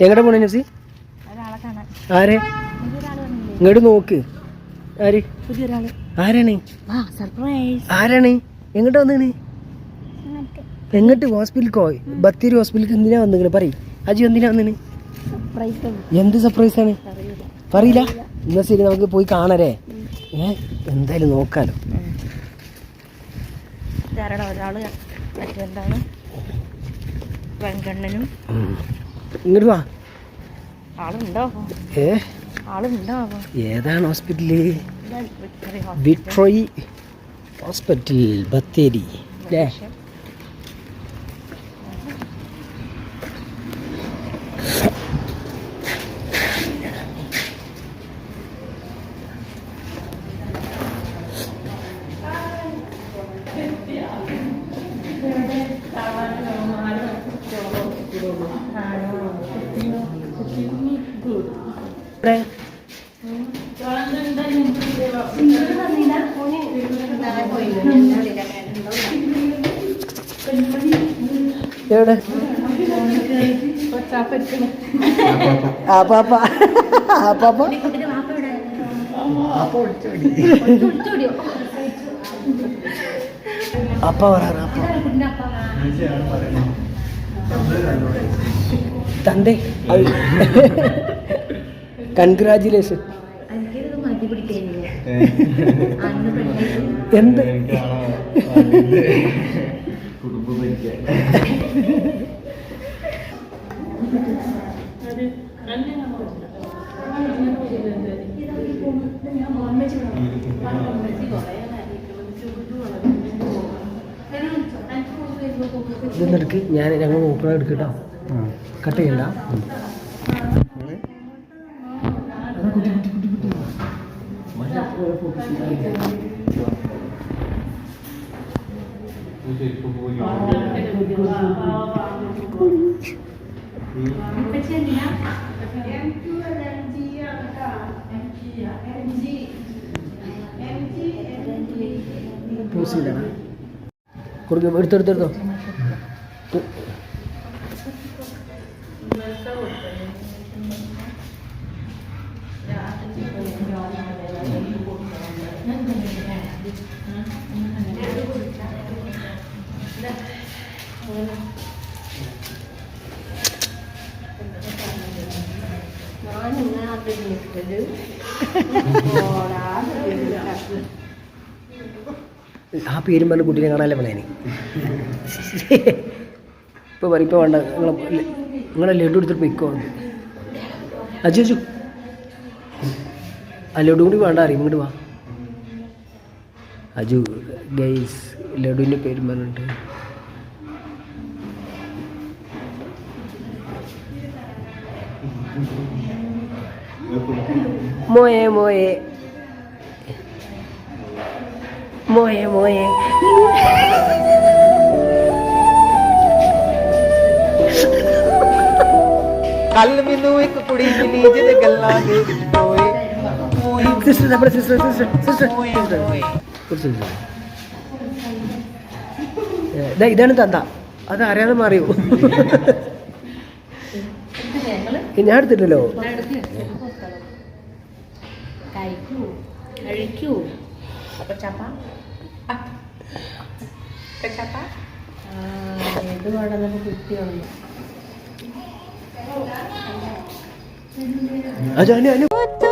എങ്ങോട്ട് പോണേ നസി? ആരെ? ഇങ്ങോട്ട് നോക്ക്. ആര്? ആരാണ്? ആരാണ്? എങ്ങോട്ട് വന്നാണ്? എങ്ങോട്ട് ഹോസ്പിറ്റലിക്കോ ബത്തേരി ഹോസ്പിറ്റലിൽ എന്തിനാ വന്നിങ്ങനെ പറ അജി എന്തിനാ സർപ്രൈസ് എന്ത് സർപ്രൈസ് ആണ്? പറയില്ല? എന്നാ ശരി നമുക്ക് പോയി കാണരേ ഏ എന്തായാലും നോക്കാലോ. ഒരാൾ മറ്റെന്താണ് വെങ്കണ്ണനും. ഇങ്ങോട്ട് വാ. ഏ? ഏതാണ് ഹോസ്പിറ്റൽ? വിക്ടറി വിട്രോയി ഹോസ്പിറ്റൽ ബത്തേരി. അല്ലേ എവിടെ? ആപ്പാപ്പ ആപ്പാപ്പ അപ്പ പറയാറ് അപ്പ. തന്റെ കൺഗ്രാചുലേഷൻ എന്ത്? ഇതെന്നെടുക്ക് ഞാൻ ഞങ്ങൾ നോക്കണം എടുക്കട്ടോ കട്ട് ചെയ്യണ്ട അതാ കുട്ടി കുട്ടി കുട്ടി കുട്ടി മഴ focus ചെയ്താ പോസ് ചെയ്തടാ കൊടുക്ക എടുത്തെടുത്തെടുത്തോ ഞാൻ you. ആ പേരും പറഞ്ഞ കുട്ടീനെ കാണാനല്ലേ പ്ലാന് ഇപ്പോൾ പറയും ഇപ്പോൾ വേണ്ട. നിങ്ങളെ ലഡു എടുത്തിട്ട് പൊയ്ക്കോ അജു അജു. ആ ലഡു കൂടി വേണ്ട അറിയും ഇങ്ങോട്ട് വാ. अजू गैस लड्डू ने पेट मन मोए मोए। मोए मोए। कल मेनू एक कुड़ी मिली जिसे गल्ला देख मोए sister sister sister sister sister ഇതാ ഇതാണ് തന്ത. അത് അറിയാതെ മാറിയോ? ഞാൻ എടുത്തില്ലല്ലോ അതെ അപ്പൊ